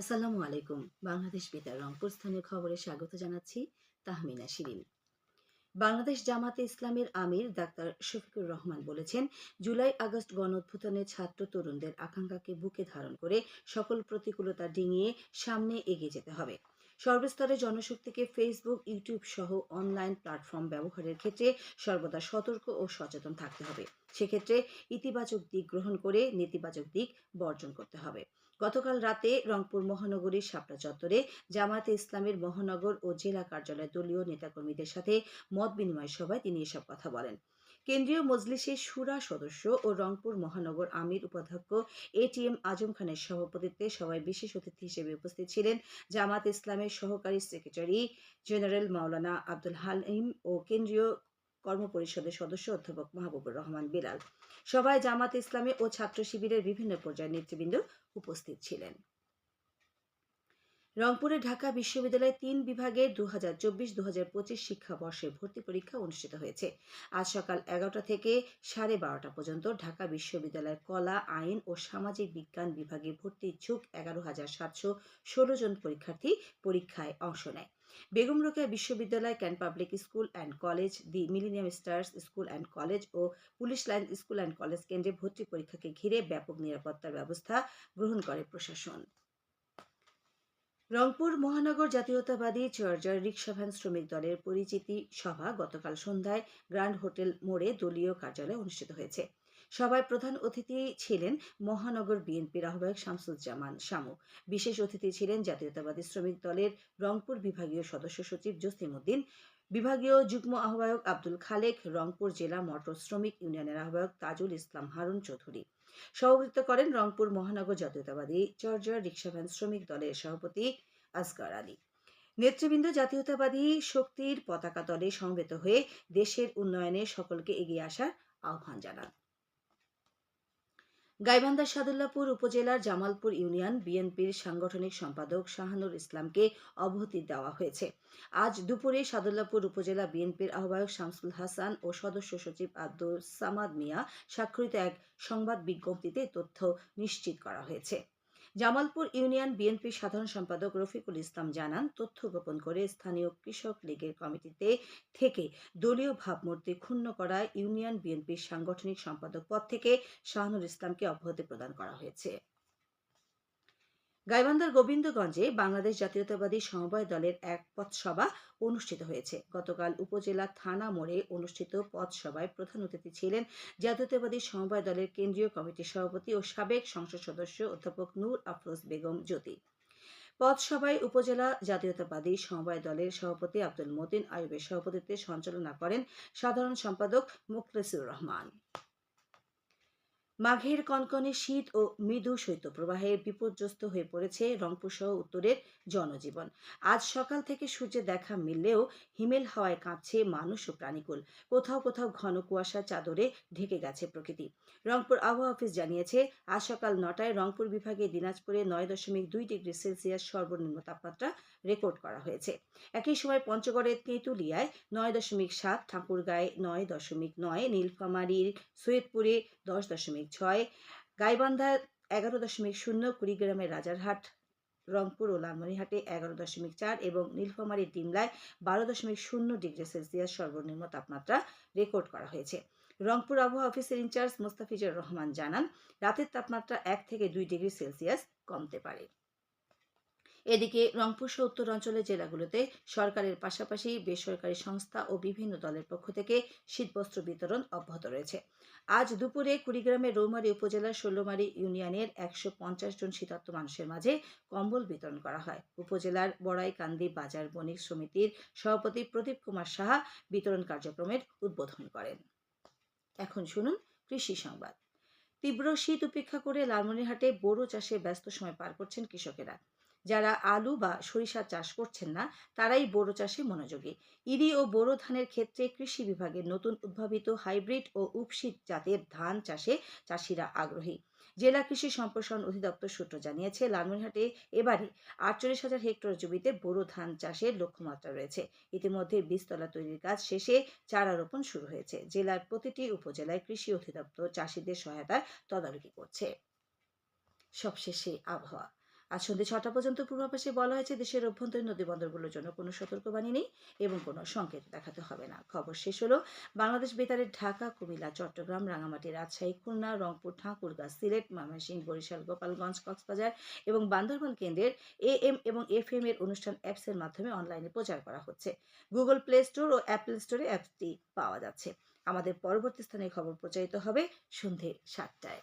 আসসালামু আলাইকুম। বাংলাদেশ বেতার রংপুর স্থানীয় খবরে স্বাগত জানাচ্ছি তাহমিনা শিরিন। বাংলাদেশ জামাতে ইসলামের আমির ডাক্তার শফিকুর রহমান বলেছেন, জুলাই আগস্ট গণ ছাত্র তরুণদের আকাঙ্ক্ষাকে বুকে ধারণ করে সকল প্রতিকূলতা ডিঙিয়ে সামনে এগিয়ে যেতে হবে। সর্বস্তরে জনশক্তিকে ফেসবুক, ইউটিউব সহ অনলাইন প্ল্যাটফর্ম ব্যবহারের ক্ষেত্রে সর্বদা সতর্ক ও সচেতন থাকতে হবে। সেক্ষেত্রে ইতিবাচক দিক গ্রহণ করে নেতিবাচক দিক বর্জন করতে হবে। গতকাল রাতে রংপুর মহানগরীর শাপলা চত্বরে জামায়াতে ইসলামের মহানগর ও জেলা কার্যালয় দলীয় নেতাকর্মীদের সাথে মত বিনিময় সভায় তিনি এসব কথা বলেন। কেন্দ্রীয় মজলিসের সুরা সদস্য ও রংপুর মহানগর আমির উপাধ্যক্ষ এটিএম আজম খানের সভাপতিত্বে সবাই বিশেষ অতিথি হিসেবে উপস্থিত ছিলেন জামাত ইসলামের সহকারী সেক্রেটারি জেনারেল মাওলানা আব্দুল হালিম ও কেন্দ্রীয় কর্মপরিষদের সদস্য অধ্যাপক মাহবুবুর রহমান বিলাল। সভায় জামাত ইসলামী ও ছাত্র শিবিরের বিভিন্ন পর্যায়ের নেতৃবৃন্দ উপস্থিত ছিলেন। রংপুরে ঢাকা বিশ্ববিদ্যালয়ে তিন বিভাগের দু হাজার চব্বিশ দু হাজার পঁচিশ শিক্ষাবর্ষের ভর্তি পরীক্ষা অনুষ্ঠিত হয়েছে। আজ সকাল এগারোটা থেকে সাড়ে বারোটা পর্যন্ত ঢাকা বিশ্ববিদ্যালয়ের কলা, আইন ও সামাজিক বিজ্ঞান বিভাগে ভর্তি ইচ্ছুক এগারো হাজার সাতশো ষোলো জন পরীক্ষার্থী পরীক্ষায় অংশ নেয়। বেগম রোকেয়া বিশ্ববিদ্যালয় can public school and college the millennium stars school and college O police line school and college কেন্দ্রে ভর্তি পরীক্ষাকে ঘিরে ব্যাপক নিরাপত্তার ব্যবস্থা গ্রহণ করে প্রশাসন। রংপুর মহানগর জাতীয়তাবাদী চর্যার রিক্সা ভ্যান শ্রমিক দলের পরিচিতি সভা গতকাল সন্ধ্যায় গ্র্যান্ড হোটেল মোড়ে দলীয় কার্যালয়ে অনুষ্ঠিত হয়েছে। সভায় প্রধান অতিথি ছিলেন মহানগর বিএনপির আহ্বায়ক শামসুজ্জামান শামু। বিশেষ অতিথি ছিলেন জাতীয়তাবাদী শ্রমিক দলের রংপুর বিভাগীয় সদস্য সচিব জসিম উদ্দিন, বিভাগীয় যুগ্ম আহ্বায়ক আব্দুল খালেক, রংপুর জেলা মোটর শ্রমিক ইউনিয়নের আহ্বায়ক তাজুল ইসলাম হারুন চৌধুরী। সভাপতিত্ব করেন রংপুর মহানগর জাতীয়তাবাদী চর্যার রিক্সা ভ্যান শ্রমিক দলের সভাপতি আসগার আলী। নেতৃবৃন্দ জাতীয়তাবাদী শক্তির পতাকা দলে সমবেত হয়ে দেশের উন্নয়নে সকলকে এগিয়ে আসার আহ্বান জানান। গাইবান্ধা সাদুল্লাপুর উপজেলার জামালপুর ইউনিয়ন বিএনপির সাংগঠনিক সম্পাদক শাহানুর ইসলামকে অবহতি দেওয়া হয়েছে। আজ দুপুরে সাদুল্লাপুর উপজেলা বিএনপির আহ্বায়ক শামসুল হাসান ও সদস্য সচিব আব্দুল সামাদ মিয়া স্বাক্ষরিত এক সংবাদ বিজ্ঞপ্তিতে তথ্য নিশ্চিত করা হয়েছে। জামালপুর ইউনিয়ন বিএনপির সাধারণ সম্পাদক রফিকুল ইসলাম জানান, তথ্য গোপন করে স্থানীয় কৃষক লীগের কমিটিতে থেকে দলীয় ভাবমূর্তি ক্ষুণ্ণ করা ইউনিয়ন বিএনপির সাংগঠনিক সম্পাদক পদ থেকে শাহনুর ইসলামকে অব্যাহতি প্রদান করা হয়েছে। গাইবান্ধার গোবিন্দগঞ্জে বাংলাদেশ জাতীয়তাবাদী সমবায় দলের এক পথসভা অনুষ্ঠিত হয়েছে। গতকাল উপজেলা থানা মোড়ে অনুষ্ঠিত পথসভায় প্রধান অতিথি ছিলেন জাতীয়তাবাদী সমবায় দলের কেন্দ্রীয় কমিটির সভাপতি ও সাবেক সংসদ সদস্য অধ্যাপক নূর আফরোজ বেগম জ্যোতি। পথসভায় উপজেলা জাতীয়তাবাদী সমবায় দলের সভাপতি আব্দুল মতিন আয়ুবের সভাপতিত্বে সঞ্চালনা করেন সাধারণ সম্পাদক মুখলেসুর রহমান। মাঘের কনকনে শীত ও মৃদু শৈত্যপ্রবাহে বিপর্যস্ত হয়ে পড়েছে রংপুর সহ উত্তরের জনজীবন। আজ সকাল থেকে সূর্যের দেখা মিললেও হিমেল হাওয়ায় কাঁপছে মানুষ ও প্রাণীকুল। কোথাও কোথাও ঘন কুয়াশা চাদরে ঢেকে গেছে প্রকৃতি। রংপুর আবহাওয়া অফিস জানিয়েছে, আজ সকাল নটায় রংপুর বিভাগে দিনাজপুরে নয় দশমিক দুই ডিগ্রি সেলসিয়াস সর্বনিম্ন তাপমাত্রা রেকর্ড করা হয়েছে। একই সময় পঞ্চগড়ের তেঁতুলিয়ায় নয় দশমিক সাত, ঠাকুরগাঁয়ে নয় দশমিক নয়, নীলফামারীর সৈয়দপুরে দশ দশমিক ছয়, গাইবান্ধা এগারো দশমিক শূন্য কুড়িগ্রামের রাজারহাট, রংপুর ও লালমনিরহাটে এগারো দশমিক চার এবং নীলফামারী ডিমলায় বারো দশমিক শূন্য ডিগ্রি সেলসিয়াস সর্বনিম্ন তাপমাত্রা রেকর্ড করা হয়েছে। রংপুর আবহাওয়া অফিসের ইনচার্জ মোস্তাফিজুর রহমান জানান, রাতের তাপমাত্রা এক থেকে দুই ডিগ্রি সেলসিয়াস কমতে পারে। এদিকে রংপুর সহ উত্তরাঞ্চলের জেলাগুলোতে সরকারের পাশাপাশি বেসরকারি সংস্থা ও বিভিন্ন দলের পক্ষ থেকে শীতবস্ত্র বিতরণ অব্যাহত রয়েছে। আজ দুপুরে কুড়িগ্রামের রৌমারী উপজেলার ষোলোমারি ইউনিয়নের একশো পঞ্চাশ জন শীতার্থ মানুষের মাঝে কম্বল বিতরণ করা হয়। উপজেলার বড়াইকান্দি বাজার বণিক সমিতির সভাপতি প্রদীপ কুমার সাহা বিতরণ কার্যক্রমের উদ্বোধন করেন। এখন শুনুন কৃষি সংবাদ। তীব্র শীত উপেক্ষা করে লালমনিরহাটে বোরো চাষে ব্যস্ত সময় পার করছেন কৃষকেরা। যারা আলু বা সরিষা চাষ করছেন না, তারাই বোরো চাষে মনোযোগী। ইরি ও বোরো ধানের ক্ষেত্রে কৃষি বিভাগের নতুন উদ্ভাবিত হাইব্রিড ও উপশীত জাতের ধান চাষে চাষিরা আগ্রহী। জেলা কৃষি সম্প্রসারণ অধিদপ্তর সূত্র জানিয়েছে, লালমনিরহাটে এবারে আটচল্লিশ হাজার হেক্টর জমিতে বোরো ধান চাষের লক্ষ্যমাত্রা রয়েছে। ইতিমধ্যে বীজতলা তৈরির কাজ শেষে চারা রোপণ শুরু হয়েছে। জেলার প্রতিটি উপজেলায় কৃষি অধিদপ্তর চাষিদের সহায়তায় তদারকি করছে। সবশেষে আবহাওয়া। আজ সন্ধ্যে ছটা পর্যন্ত পূর্বাভাসে বলা হয়েছে, দেশের অভ্যন্তরীণ নদীবন্দরগুলোর জন্য কোনো সতর্কবাণী নেই এবং কোনো সংকেত দেখাতে হবে না। খবর শেষ হলো বাংলাদেশ বেতারের ঢাকা, কুমিল্লা, চট্টগ্রাম রাঙামাটি রাজশাহী, খুলনা, রংপুর, ঠাকুরগাঁ, সিলেট, ময়মনসিংহ, বরিশাল, গোপালগঞ্জ, কক্সবাজার এবং বান্দরবান কেন্দ্রের এ এম এবং এফ এম এর অনুষ্ঠান অ্যাপসের মাধ্যমে অনলাইনে প্রচার করা হচ্ছে। গুগল প্লে স্টোর ও অ্যাপল স্টোরে অ্যাপটি পাওয়া যাচ্ছে। আমাদের পরবর্তী স্থানে খবর প্রচারিত হবে সন্ধে সাতটায়।